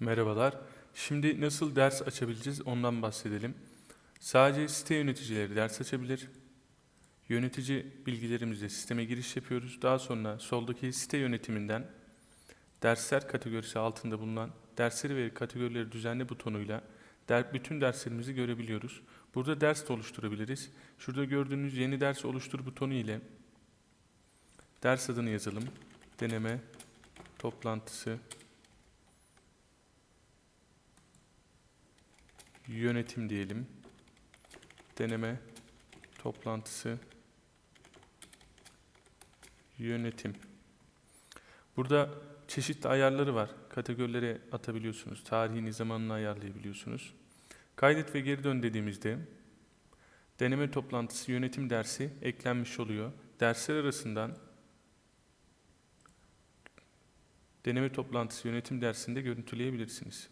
Merhabalar. Şimdi nasıl ders açabileceğiz ondan bahsedelim. Sadece site yöneticileri ders açabilir. Yönetici bilgilerimizle sisteme giriş yapıyoruz. Daha sonra soldaki site yönetiminden dersler kategorisi altında bulunan dersleri ve kategorileri düzenle butonuyla der, bütün derslerimizi görebiliyoruz. Burada ders de oluşturabiliriz. Şurada gördüğünüz yeni ders oluştur butonu ile ders adını yazalım. Deneme toplantısı yönetim diyelim. Deneme toplantısı yönetim. Burada çeşitli ayarları var. Kategorilere atabiliyorsunuz. Tarihini, zamanını ayarlayabiliyorsunuz. Kaydet ve geri dön dediğimizde deneme toplantısı yönetim dersi eklenmiş oluyor. Dersler arasından deneme toplantısı yönetim dersinde görüntüleyebilirsiniz.